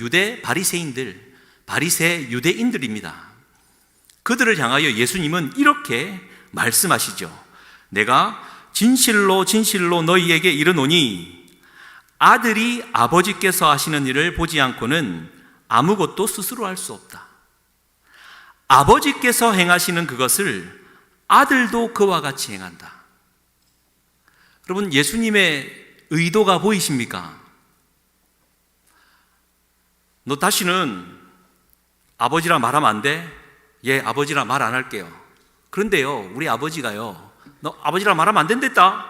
유대 바리새인들, 바리새 유대인들입니다. 그들을 향하여 예수님은 이렇게 말씀하시죠. 내가 진실로 진실로 너희에게 이르노니 아들이 아버지께서 하시는 일을 보지 않고는 아무것도 스스로 할 수 없다. 아버지께서 행하시는 그것을 아들도 그와 같이 행한다. 여러분, 예수님의 의도가 보이십니까? 너 다시는 아버지라 말하면 안 돼? 예, 아버지라 말 안 할게요. 그런데요, 우리 아버지가요, 너 아버지라 말하면 안 된댔다?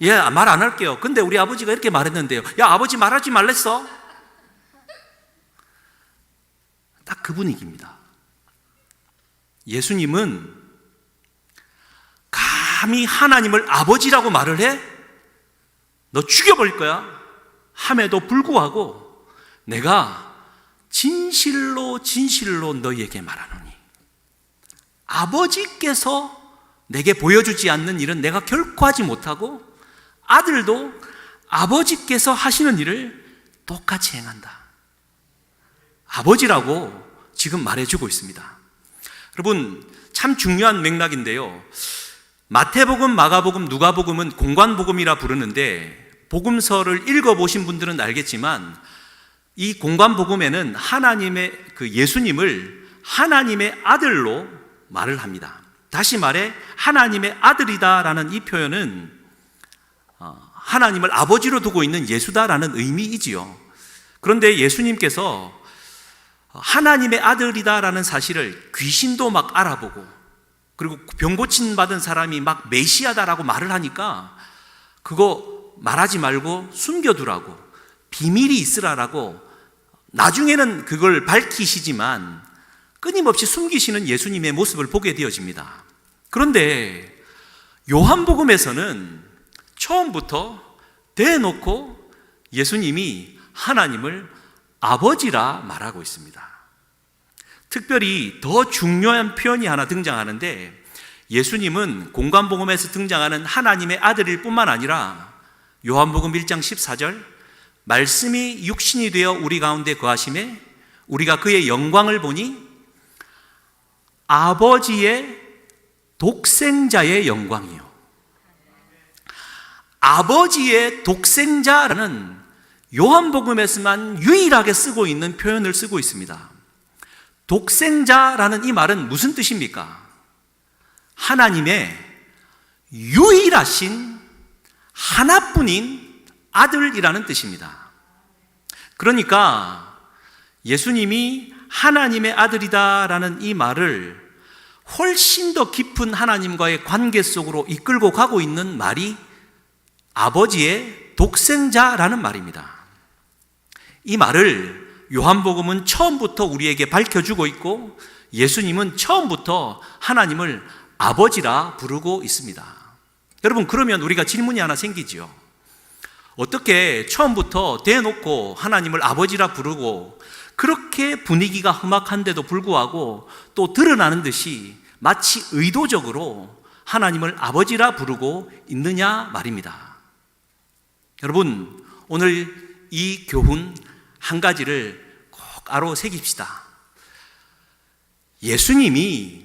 예, 말 안 할게요. 근데 우리 아버지가 이렇게 말했는데요. 야, 아버지 말하지 말랬어? 딱 그 분위기입니다. 예수님은 감히 하나님을 아버지라고 말을 해? 너 죽여버릴 거야? 함에도 불구하고 내가 진실로 진실로 너희에게 말하노니 아버지께서 내게 보여주지 않는 일은 내가 결코 하지 못하고 아들도 아버지께서 하시는 일을 똑같이 행한다. 아버지라고 지금 말해주고 있습니다. 여러분, 참 중요한 맥락인데요. 마태복음, 마가복음, 누가복음은 공관복음이라 부르는데 복음서를 읽어보신 분들은 알겠지만 이 공관복음에는 하나님의 그 예수님을 하나님의 아들로 말을 합니다. 다시 말해 하나님의 아들이다라는 이 표현은 어, 하나님을 아버지로 두고 있는 예수다라는 의미이지요. 그런데 예수님께서 하나님의 아들이다라는 사실을 귀신도 막 알아보고 그리고 병 고침 받은 사람이 막 메시아다라고 말을 하니까 그거 말하지 말고 숨겨두라고 비밀이 있으라라고 나중에는 그걸 밝히시지만 끊임없이 숨기시는 예수님의 모습을 보게 되어집니다. 그런데 요한복음에서는 처음부터 대놓고 예수님이 하나님을 아버지라 말하고 있습니다. 특별히 더 중요한 표현이 하나 등장하는데 예수님은 공관복음에서 등장하는 하나님의 아들일 뿐만 아니라 요한복음 1장 14절 말씀이 육신이 되어 우리 가운데 거하심에 우리가 그의 영광을 보니 아버지의 독생자의 영광이요. 아버지의 독생자라는 요한복음에서만 유일하게 쓰고 있는 표현을 쓰고 있습니다. 독생자라는 이 말은 무슨 뜻입니까? 하나님의 유일하신 하나뿐인 아들이라는 뜻입니다. 그러니까 예수님이 하나님의 아들이다라는 이 말을 훨씬 더 깊은 하나님과의 관계 속으로 이끌고 가고 있는 말이 아버지의 독생자라는 말입니다. 이 말을 요한복음은 처음부터 우리에게 밝혀주고 있고 예수님은 처음부터 하나님을 아버지라 부르고 있습니다. 여러분, 그러면 우리가 질문이 하나 생기지요. 어떻게 처음부터 대놓고 하나님을 아버지라 부르고 그렇게 분위기가 험악한데도 불구하고 또 드러나는 듯이 마치 의도적으로 하나님을 아버지라 부르고 있느냐 말입니다. 여러분, 오늘 이 교훈 한 가지를 꼭 알아 새깁시다. 예수님이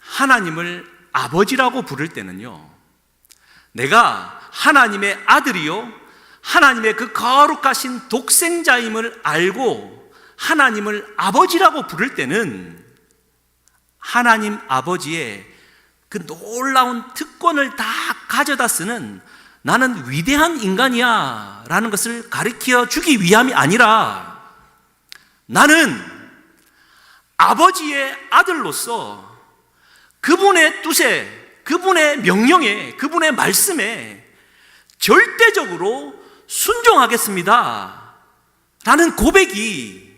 하나님을 아버지라고 부를 때는요, 내가 하나님의 아들이요, 하나님의 그 거룩하신 독생자임을 알고 하나님을 아버지라고 부를 때는 하나님 아버지의 그 놀라운 특권을 다 가져다 쓰는 나는 위대한 인간이야 라는 것을 가르쳐 주기 위함이 아니라 나는 아버지의 아들로서 그분의 뜻에, 그분의 명령에, 그분의 말씀에 절대적으로 순종하겠습니다. 라는 고백이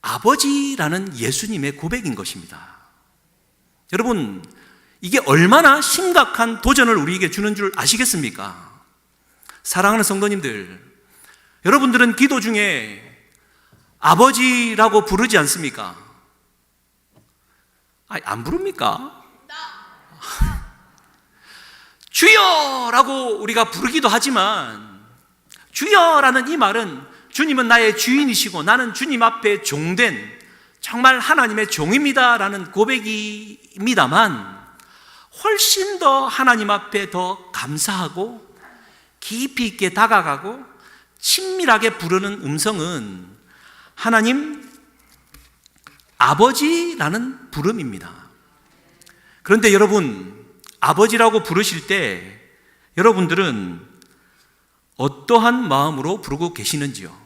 아버지라는 예수님의 고백인 것입니다. 여러분, 이게 얼마나 심각한 도전을 우리에게 주는 줄 아시겠습니까? 사랑하는 성도님들, 여러분들은 기도 중에 아버지라고 부르지 않습니까? 아니, 안 부릅니까? 주여라고 우리가 부르기도 하지만 주여라는 이 말은 주님은 나의 주인이시고 나는 주님 앞에 종된 정말 하나님의 종입니다라는 고백입니다만 훨씬 더 하나님 앞에 더 감사하고 깊이 있게 다가가고 친밀하게 부르는 음성은 하나님 아버지라는 부름입니다. 그런데 여러분, 아버지라고 부르실 때 여러분들은 어떠한 마음으로 부르고 계시는지요?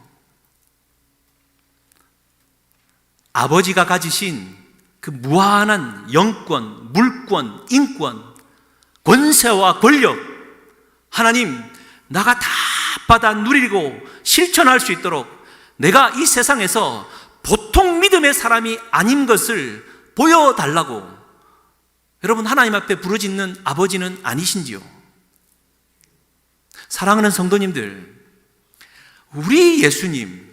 아버지가 가지신 그 무한한 영권, 물권, 인권, 권세와 권력, 하나님, 나가 다 받아 누리고 실천할 수 있도록 내가 이 세상에서 보통 믿음의 사람이 아닌 것을 보여달라고 여러분 하나님 앞에 부르짖는 아버지는 아니신지요? 사랑하는 성도님들, 우리 예수님,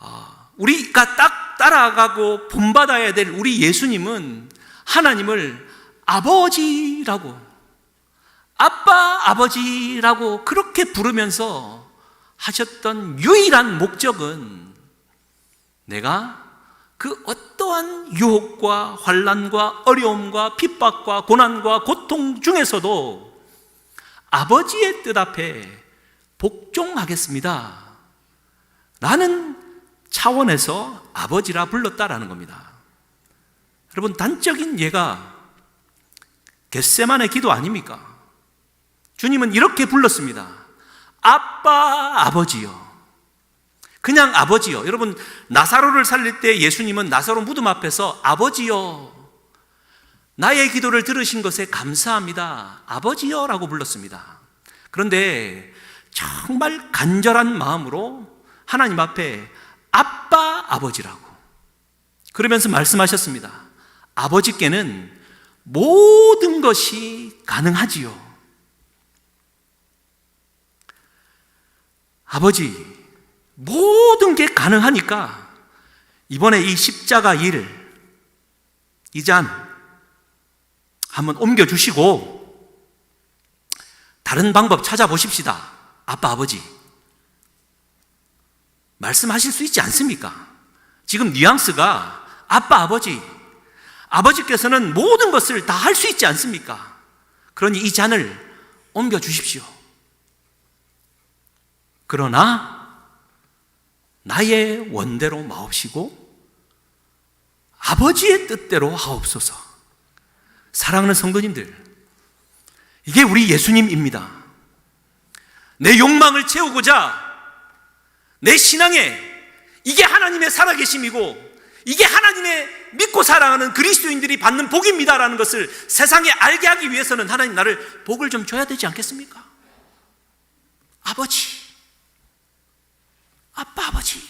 아, 우리가 딱 따라가고 본받아야 될 우리 예수님은 하나님을 아버지라고, 아빠, 아버지라고 그렇게 부르면서 하셨던 유일한 목적은 내가 그 어떠한 유혹과 환란과 어려움과 핍박과 고난과 고통 중에서도 아버지의 뜻 앞에 복종하겠습니다. 라는 차원에서 아버지라 불렀다라는 겁니다. 여러분, 단적인 예가 겟세만의 기도 아닙니까? 주님은 이렇게 불렀습니다. 아빠, 아버지요. 그냥 아버지요. 여러분, 나사로를 살릴 때 예수님은 나사로 무덤 앞에서 아버지요. 나의 기도를 들으신 것에 감사합니다. 아버지요. 라고 불렀습니다. 그런데 정말 간절한 마음으로 하나님 앞에 아빠, 아버지라고. 그러면서 말씀하셨습니다. 아버지께는 모든 것이 가능하지요. 아버지, 모든 게 가능하니까 이번에 이 십자가 일, 이 잔 한번 옮겨주시고 다른 방법 찾아보십시다. 아빠, 아버지. 말씀하실 수 있지 않습니까? 지금 뉘앙스가 아빠, 아버지. 아버지께서는 모든 것을 다 할 수 있지 않습니까? 그러니 이 잔을 옮겨주십시오. 그러나 나의 원대로 마옵시고 아버지의 뜻대로 하옵소서. 사랑하는 성도님들, 이게 우리 예수님입니다. 내 욕망을 채우고자 내 신앙에 이게 하나님의 살아계심이고 이게 하나님의 믿고 사랑하는 그리스도인들이 받는 복입니다라는 것을 세상에 알게 하기 위해서는 하나님 나를 복을 좀 줘야 되지 않겠습니까? 아버지. 아빠, 아버지.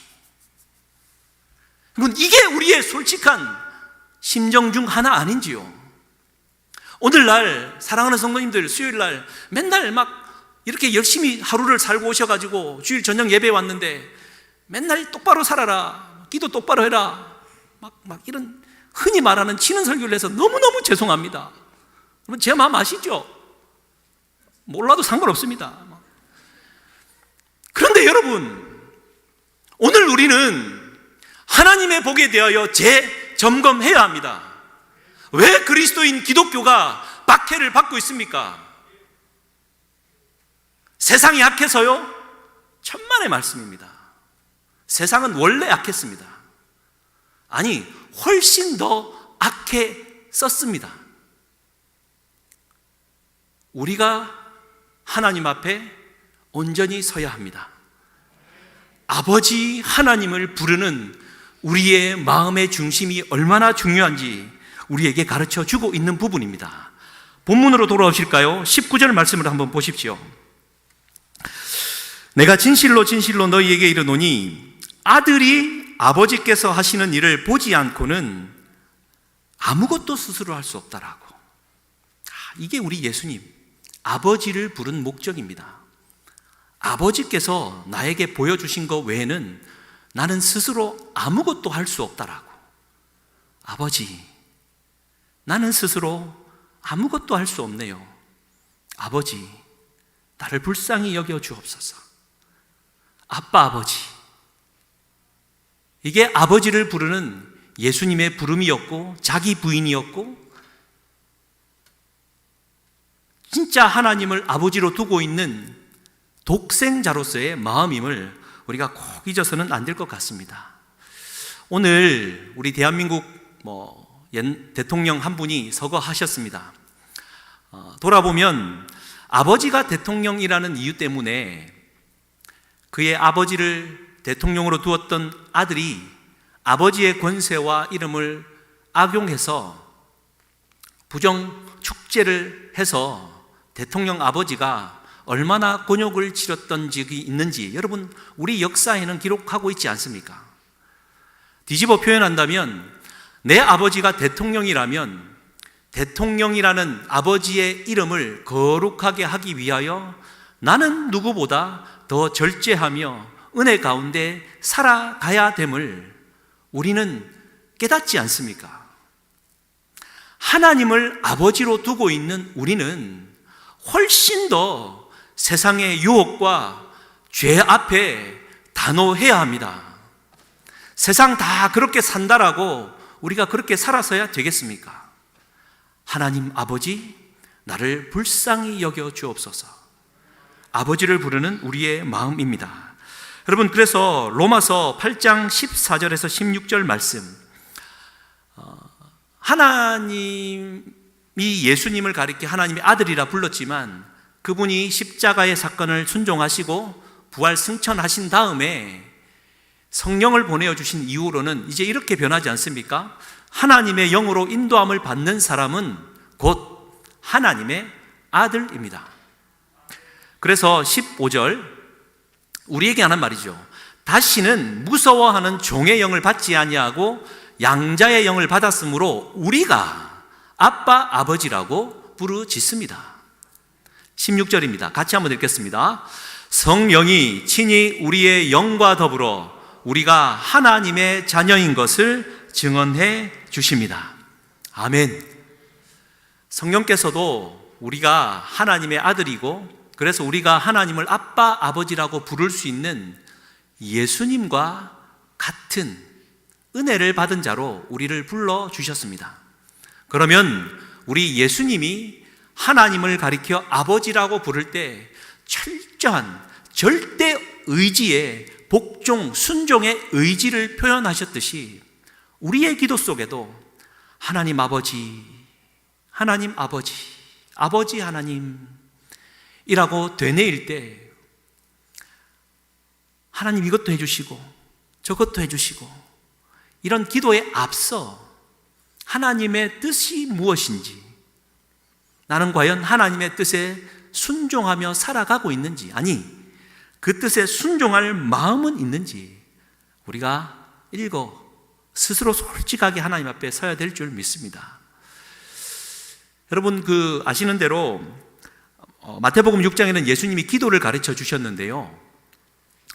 여러분, 이게 우리의 솔직한 심정 중 하나 아닌지요? 오늘날, 사랑하는 성도님들, 수요일 날 맨날 막 이렇게 열심히 하루를 살고 오셔가지고 주일 저녁 예배 왔는데 맨날 똑바로 살아라. 기도 똑바로 해라. 막, 막 이런 흔히 말하는 치는 설교를 해서 너무너무 죄송합니다. 여러분, 제 마음 아시죠? 몰라도 상관없습니다. 그런데 여러분, 오늘 우리는 하나님의 복에 대하여 재점검해야 합니다. 왜 그리스도인 기독교가 박해를 받고 있습니까? 세상이 약해서요? 천만의 말씀입니다. 세상은 원래 약했습니다. 아니, 훨씬 더 악했었습니다. 우리가 하나님 앞에 온전히 서야 합니다. 아버지 하나님을 부르는 우리의 마음의 중심이 얼마나 중요한지 우리에게 가르쳐 주고 있는 부분입니다. 본문으로 돌아오실까요? 19절 말씀을 한번 보십시오. 내가 진실로 진실로 너희에게 이르노니 아들이 아버지께서 하시는 일을 보지 않고는 아무것도 스스로 할 수 없다라고. 아, 이게 우리 예수님 아버지를 부른 목적입니다. 아버지께서 나에게 보여주신 것 외에는 나는 스스로 아무것도 할 수 없다라고. 아버지, 나는 스스로 아무것도 할 수 없네요. 아버지, 나를 불쌍히 여겨 주옵소서. 아빠 아버지. 이게 아버지를 부르는 예수님의 부름이었고 자기 부인이었고 진짜 하나님을 아버지로 두고 있는 독생자로서의 마음임을 우리가 꼭 잊어서는 안 될 것 같습니다. 오늘 우리 대한민국 뭐 대통령 한 분이 서거하셨습니다. 어, 돌아보면 아버지가 대통령이라는 이유 때문에 그의 아버지를 대통령으로 두었던 아들이 아버지의 권세와 이름을 악용해서 부정 축제를 해서 대통령 아버지가 얼마나 곤욕을 치렀던 적이 있는지 여러분 우리 역사에는 기록하고 있지 않습니까? 뒤집어 표현한다면 내 아버지가 대통령이라면 대통령이라는 아버지의 이름을 거룩하게 하기 위하여 나는 누구보다 더 절제하며 은혜 가운데 살아가야 됨을 우리는 깨닫지 않습니까? 하나님을 아버지로 두고 있는 우리는 훨씬 더 세상의 유혹과 죄 앞에 단호해야 합니다. 세상 다 그렇게 산다라고 우리가 그렇게 살아서야 되겠습니까? 하나님 아버지, 나를 불쌍히 여겨 주옵소서. 아버지를 부르는 우리의 마음입니다. 여러분, 그래서 로마서 8장 14절에서 16절 말씀, 어, 하나님이 예수님을 가리켜 하나님의 아들이라 불렀지만 그분이 십자가의 사건을 순종하시고 부활 승천하신 다음에 성령을 보내어 주신 이후로는 이제 이렇게 변하지 않습니까? 하나님의 영으로 인도함을 받는 사람은 곧 하나님의 아들입니다. 그래서 15절 우리에게 하는 말이죠. 다시는 무서워하는 종의 영을 받지 아니하고 양자의 영을 받았으므로 우리가 아빠 아버지라고 부르짖습니다. 16절입니다. 같이 한번 읽겠습니다. 성령이 친히 우리의 영과 더불어 우리가 하나님의 자녀인 것을 증언해 주십니다. 아멘. 성령께서도 우리가 하나님의 아들이고 그래서 우리가 하나님을 아빠, 아버지라고 부를 수 있는 예수님과 같은 은혜를 받은 자로 우리를 불러 주셨습니다. 그러면 우리 예수님이 하나님을 가리켜 아버지라고 부를 때 철저한 절대 의지의 복종, 순종의 의지를 표현하셨듯이 우리의 기도 속에도 하나님 아버지, 하나님 아버지, 아버지 하나님이라고 되뇌일 때 하나님 이것도 해주시고 저것도 해주시고 이런 기도에 앞서 하나님의 뜻이 무엇인지 나는 과연 하나님의 뜻에 순종하며 살아가고 있는지 아니 그 뜻에 순종할 마음은 있는지 우리가 읽어 스스로 솔직하게 하나님 앞에 서야 될 줄 믿습니다. 여러분 그 아시는 대로 어, 마태복음 6장에는 예수님이 기도를 가르쳐 주셨는데요.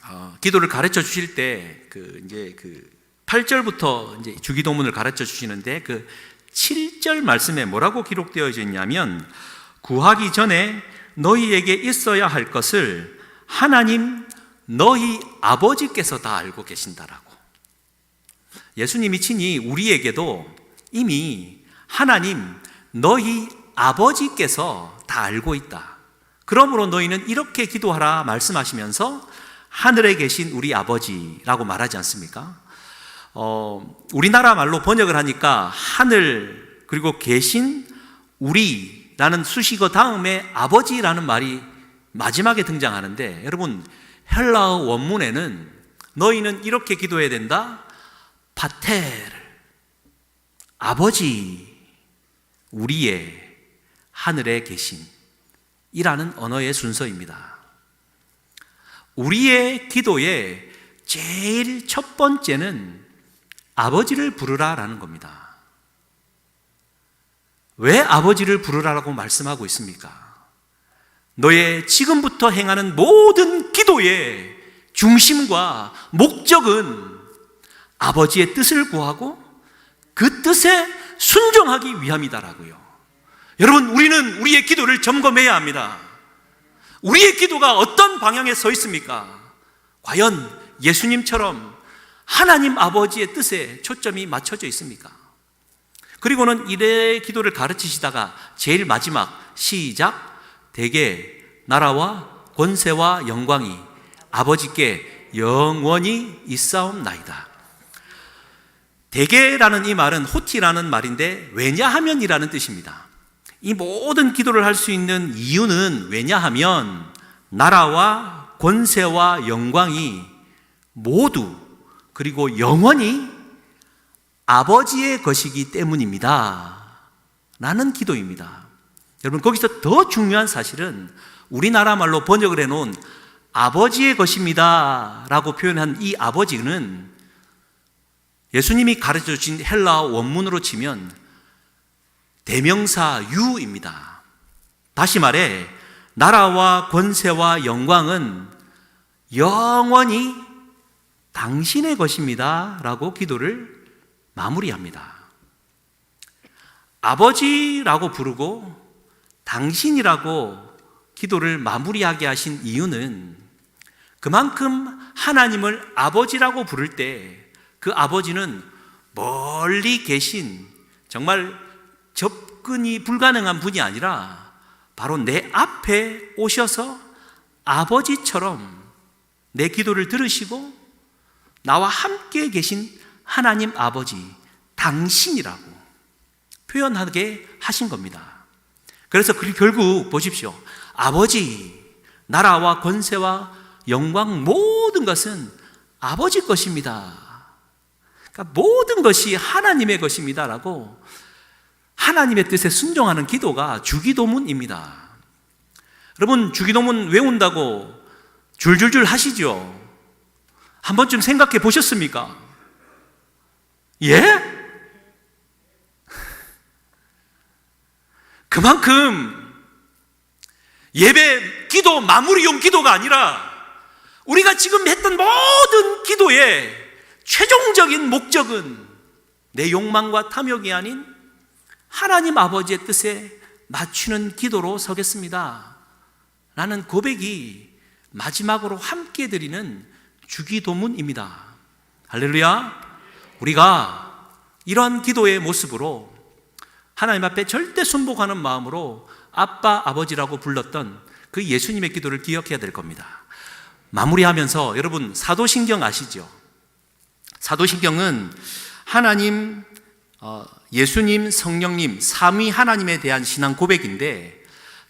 어, 기도를 가르쳐 주실 때 그 이제 그 8절부터 이제 주기도문을 가르쳐 주시는데 그 7절 말씀에 뭐라고 기록되어 있냐면 구하기 전에 너희에게 있어야 할 것을 하나님 너희 아버지께서 다 알고 계신다라고. 예수님이 친히 우리에게도 이미 하나님 너희 아버지께서 다 알고 있다. 그러므로 너희는 이렇게 기도하라 말씀하시면서 하늘에 계신 우리 아버지라고 말하지 않습니까? 어, 우리나라 말로 번역을 하니까 하늘 그리고 계신 우리라는 수식어 다음에 아버지라는 말이 마지막에 등장하는데 여러분 헬라어 원문에는 너희는 이렇게 기도해야 된다. 파테르 아버지 우리의 하늘에 계신 이라는 언어의 순서입니다. 우리의 기도의 제일 첫 번째는 아버지를 부르라라는 겁니다. 왜 아버지를 부르라라고 말씀하고 있습니까? 너의 지금부터 행하는 모든 기도의 중심과 목적은 아버지의 뜻을 구하고 그 뜻에 순종하기 위함이다라고요. 여러분, 우리는 우리의 기도를 점검해야 합니다. 우리의 기도가 어떤 방향에 서 있습니까? 과연 예수님처럼 하나님 아버지의 뜻에 초점이 맞춰져 있습니까? 그리고는 이래 기도를 가르치시다가 제일 마지막 시작 대개 나라와 권세와 영광이 아버지께 영원히 있사옵나이다. 대개라는 이 말은 호티라는 말인데 왜냐하면이라는 뜻입니다. 이 모든 기도를 할 수 있는 이유는 왜냐하면 나라와 권세와 영광이 모두 그리고 영원히 아버지의 것이기 때문입니다. 라는 기도입니다. 여러분, 거기서 더 중요한 사실은 우리나라 말로 번역을 해놓은 아버지의 것입니다. 라고 표현한 이 아버지는 예수님이 가르쳐 주신 헬라 원문으로 치면 대명사 유입니다. 다시 말해, 나라와 권세와 영광은 영원히 당신의 것입니다. 라고 기도를 마무리합니다. 아버지라고 부르고 당신이라고 기도를 마무리하게 하신 이유는 그만큼 하나님을 아버지라고 부를 때 그 아버지는 멀리 계신 정말 접근이 불가능한 분이 아니라 바로 내 앞에 오셔서 아버지처럼 내 기도를 들으시고 나와 함께 계신 하나님 아버지, 당신이라고 표현하게 하신 겁니다. 그래서 그 결국 보십시오. 아버지, 나라와 권세와 영광 모든 것은 아버지 것입니다. 그러니까 모든 것이 하나님의 것입니다라고 하나님의 뜻에 순종하는 기도가 주기도문입니다. 여러분, 주기도문 외운다고 줄줄줄 하시죠? 한 번쯤 생각해 보셨습니까? 예? 그만큼 예배 기도 마무리용 기도가 아니라 우리가 지금 했던 모든 기도의 최종적인 목적은 내 욕망과 탐욕이 아닌 하나님 아버지의 뜻에 맞추는 기도로 서겠습니다. 라는 고백이 마지막으로 함께 드리는 주기도문입니다. 할렐루야. 우리가 이러한 기도의 모습으로 하나님 앞에 절대 순복하는 마음으로 아빠, 아버지라고 불렀던 그 예수님의 기도를 기억해야 될 겁니다. 마무리하면서 여러분 사도신경 아시죠? 사도신경은 하나님, 어, 예수님, 성령님, 삼위 하나님에 대한 신앙 고백인데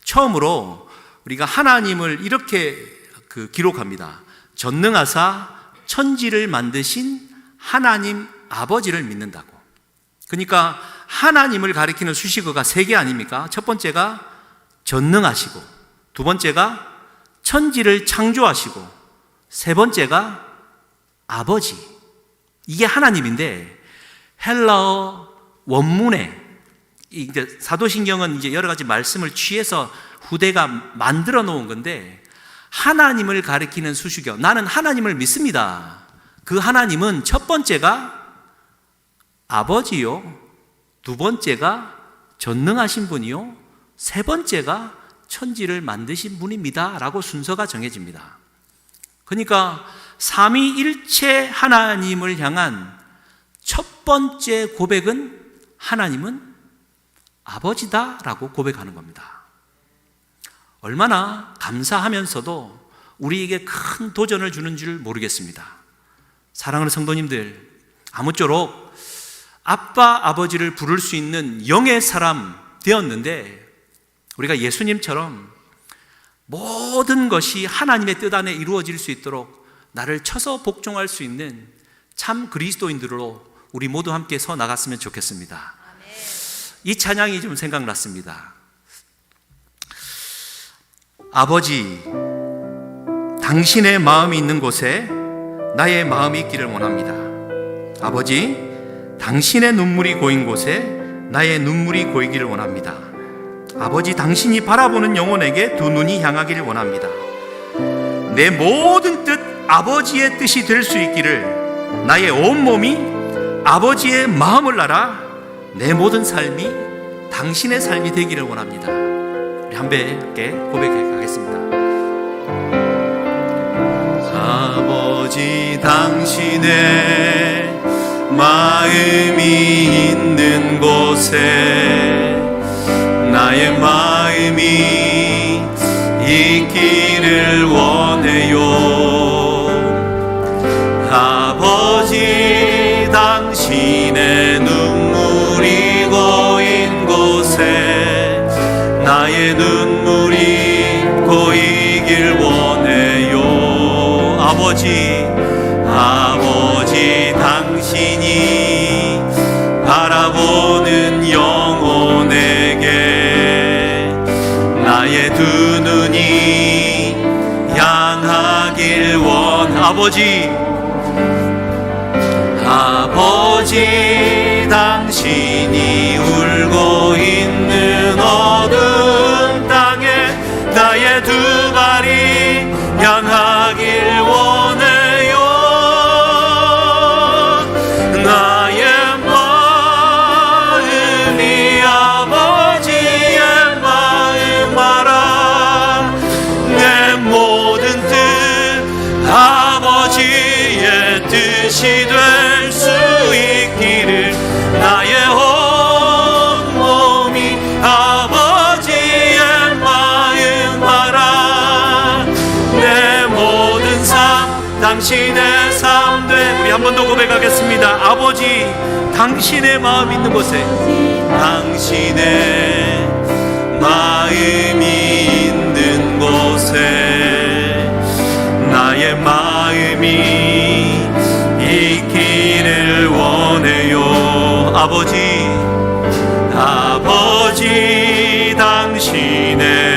처음으로 우리가 하나님을 이렇게 그 기록합니다. 전능하사 천지를 만드신 하나님 아버지를 믿는다고. 그러니까 하나님을 가리키는 수식어가 세 개 아닙니까? 첫 번째가 전능하시고, 두 번째가 천지를 창조하시고, 세 번째가 아버지. 이게 하나님인데 헬라어 원문에 이제 사도신경은 이제 여러 가지 말씀을 취해서 후대가 만들어 놓은 건데 하나님을 가리키는 수식어. 나는 하나님을 믿습니다. 그 하나님은 첫 번째가 아버지요. 두 번째가 전능하신 분이요. 세 번째가 천지를 만드신 분입니다. 라고 순서가 정해집니다. 그러니까 삼위일체 하나님을 향한 첫 번째 고백은 하나님은 아버지다라고 고백하는 겁니다. 얼마나 감사하면서도 우리에게 큰 도전을 주는 줄 모르겠습니다. 사랑하는 성도님들, 아무쪼록 아빠, 아버지를 부를 수 있는 영의 사람 되었는데, 우리가 예수님처럼 모든 것이 하나님의 뜻 안에 이루어질 수 있도록 나를 쳐서 복종할 수 있는 참 그리스도인들로 우리 모두 함께 서 나갔으면 좋겠습니다. 이 찬양이 좀 생각났습니다. 아버지, 당신의 마음이 있는 곳에 나의 마음이 있기를 원합니다. 아버지, 당신의 눈물이 고인 곳에 나의 눈물이 고이기를 원합니다. 아버지, 당신이 바라보는 영혼에게 두 눈이 향하기를 원합니다. 내 모든 뜻, 아버지의 뜻이 될 수 있기를 나의 온 몸이 아버지의 마음을 알아 내 모든 삶이 당신의 삶이 되기를 원합니다. 한배 함께 고백해 가겠습니다. 아버지 당신의 마음이 있는 곳에 나의 마음이 있기를 원 아버지 아버지 당신이 바라보는 영혼에게 나의 두 눈이 향하길 원 아버지 번 더 고백하겠습니다. 아버지 당신의 마음 있는 곳에. 당신의 마음이 있는 곳에. 나의 마음이 있기를 원해요. 아버지 아버지 당신의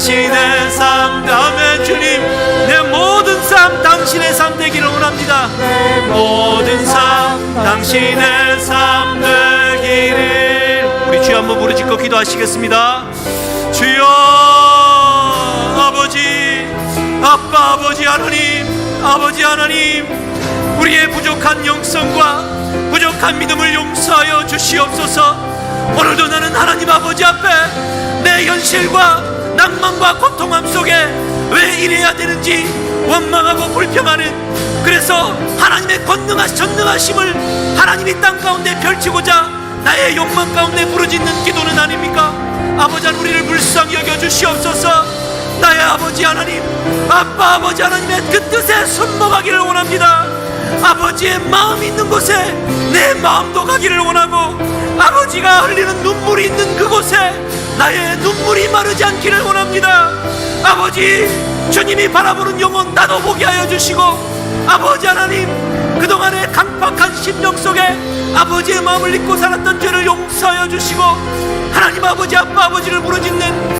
당신의 삶 아멘 주님 내 모든 삶 당신의 삶 되기를 원합니다. 내 모든 삶 당신의 삶 되기를. 우리 주여 한번 부르짖고 기도하시겠습니다. 주여 아버지 아빠 아버지 하나님 아버지 하나님 우리의 부족한 영성과 부족한 믿음을 용서하여 주시옵소서. 오늘도 나는 하나님 아버지 앞에 내 현실과 낭만과 고통함 속에 왜 이래야 되는지 원망하고 불평하는 그래서 하나님의 권능하시 전능하심을 하나님이 땅 가운데 펼치고자 나의 욕망 가운데 부르짖는 기도는 아닙니까? 아버지 우리를 불쌍히 여겨 주시옵소서. 나의 아버지 하나님 아빠 아버지 하나님의 그 뜻에 순복하기를 원합니다. 아버지의 마음 있는 곳에 내 마음도 가기를 원하고 아버지가 흘리는 눈물이 있는 그곳에 나의 눈물이 마르지 않기를 원합니다. 아버지 주님이 바라보는 영혼 나도 보게 하여 주시고 아버지 하나님 그동안의 강팍한 심령 속에 아버지의 마음을 잊고 살았던 죄를 용서하여 주시고 하나님 아버지 아빠 아버지를 부르짖는